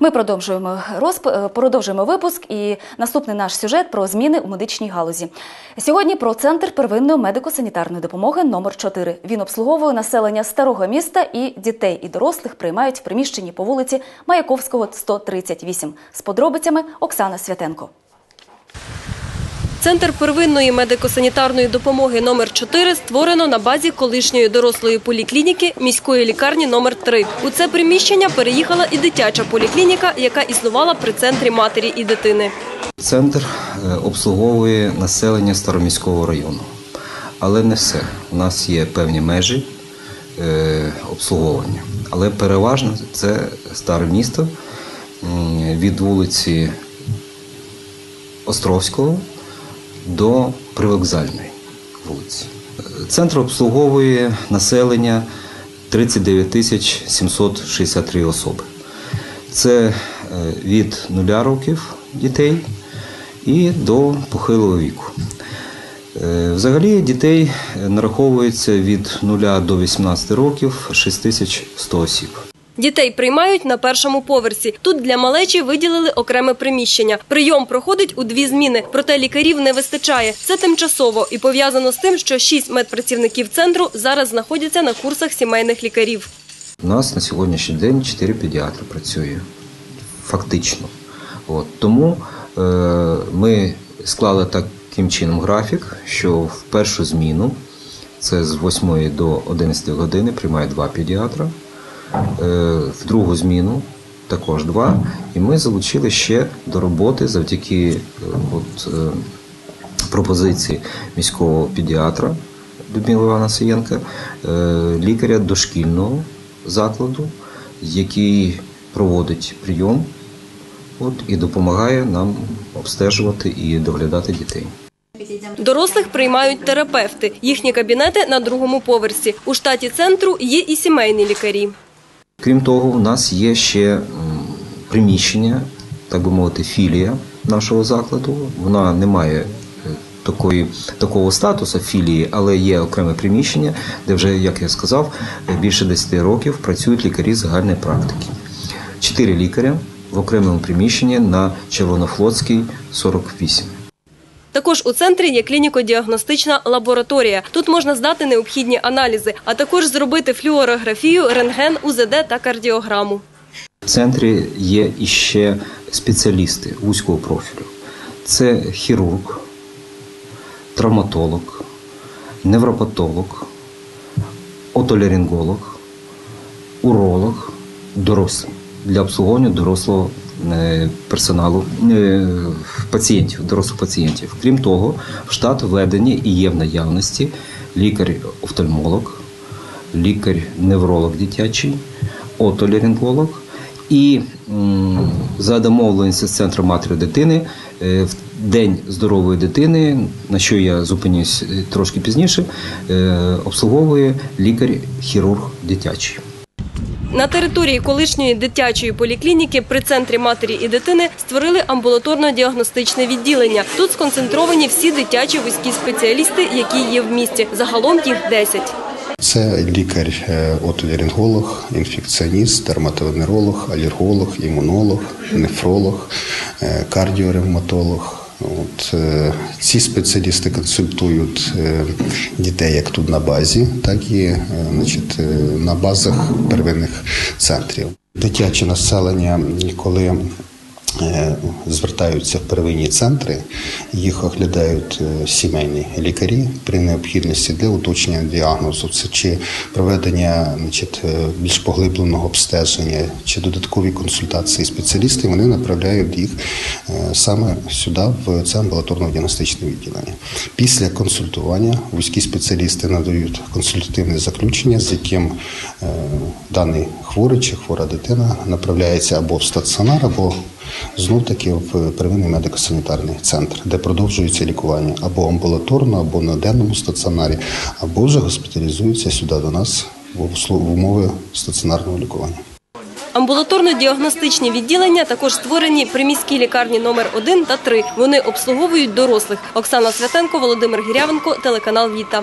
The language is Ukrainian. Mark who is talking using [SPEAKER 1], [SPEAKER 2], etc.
[SPEAKER 1] Ми продовжуємо розп... е, продовжуємо випуск і наступний наш сюжет про зміни у медичній галузі. Сьогодні про центр первинної медико-санітарної допомоги номер 4 Він обслуговує населення старого міста і дітей і дорослих приймають в приміщенні по вулиці Маяковського, 138. З подробицями Оксана Святенко.
[SPEAKER 2] Центр первинної медико-санітарної допомоги номер 4 створено на базі колишньої дорослої поліклініки міської лікарні номер 3 У це приміщення переїхала і дитяча поліклініка, яка існувала при центрі матері і дитини.
[SPEAKER 3] Центр е, обслуговує населення Староміського району. Але не все. У нас є певні межі е, обслуговування. Але переважно це старе місто від вулиці Островського до привокзальної вулиці. Е, Центр обслуговує населення 39 тисяч 763 особи. Це е, від 0 років дітей і до похилого віку. Е, Взагалі дітей нараховується від 0 до 18 років 6100 осіб.
[SPEAKER 2] Дітей приймають на першому поверсі. Тут для малечі виділили окреме приміщення. Прийом проходить у дві зміни, проте лікарів не вистачає. Це тимчасово і пов'язано з тим, що шість медпрацівників центру зараз знаходяться на курсах сімейних лікарів.
[SPEAKER 3] У нас на сьогоднішній день 4 педіатри працює фактично. От. Тому е, ми склали таким чином графік, що в першу зміну, це з 8 до 11 години, приймає два педіатра, в другу зміну також два. І ми залучили ще до роботи завдяки е, от, е, пропозиції міського педіатра Людмила Івана Саєнка, е, лікаря дошкільного закладу, який проводить прийом от, і допомагає нам обстежувати і доглядати дітей.
[SPEAKER 2] Дорослих приймають терапевти. Їхні кабінети на другому поверсі. У штаті центру є і сімейні лікарі.
[SPEAKER 3] Крім того, у нас є ще приміщення, так би мовити, філія нашого закладу. Вона не має е, такої, такого статусу філії, але є окреме приміщення, де вже, як я сказав, більше 10 років працюють лікарі загальної практики. Чотири лікаря в окремому приміщенні на Червонофлотській 48.
[SPEAKER 2] Також у центрі є клініко-діагностична лабораторія. Тут можна здати необхідні аналізи, а також зробити флюорографію, рентген, УЗД та кардіограму.
[SPEAKER 3] В центрі є іще спеціалісти вузького профілю. Це хірург, травматолог, невропатолог, отоларинголог, уролог, дорослий для обслуговування дорослого е, персоналу е, пацієнтів, дорослих пацієнтів. Крім того, в штат введені і є в наявності лікар-офтальмолог, лікар-невролог дитячий, отоларинголог. І за домовленістю з центру матері дитини е, в день здорової дитини, на що я зупинюсь трошки пізніше, обслуговує лікар-хірург дитячий.
[SPEAKER 2] На території колишньої дитячої поліклініки при центрі матері і дитини створили амбулаторно-діагностичне відділення. Тут сконцентровані всі дитячі вузькі спеціалісти, які є в місті. Загалом їх 10.
[SPEAKER 4] Це лікар, е, отоларинголог, інфекціоніст, дерматовенеролог, алерголог, імунолог, нефролог, е, кардіоревматолог. От, е, ці спеціалісти консультують е, дітей як тут на базі, так і е, значить, на базах первинних центрів. Дитяче населення, коли звертаються в первинні центри, їх оглядають е, сімейні лікарі при необхідності для уточнення діагнозу, це чи проведення значить, е, більш поглибленого обстеження, чи додаткові консультації спеціалістів, вони направляють їх е, саме сюди, в це амбулаторно-діагностичне відділення. Після консультування вузькі спеціалісти надають консультативне заключення, з яким е, даний хворий чи хвора дитина направляється або в стаціонар, або знов таки в первинний медико-санітарний центр, де продовжується лікування або амбулаторно, або на денному стаціонарі, або вже госпіталізується сюди до нас в умови стаціонарного лікування.
[SPEAKER 2] Амбулаторно-діагностичні відділення також створені при міській лікарні номер 1 та 3. Вони обслуговують дорослих. Оксана Святенко, Володимир Гірявенко, телеканал Віта.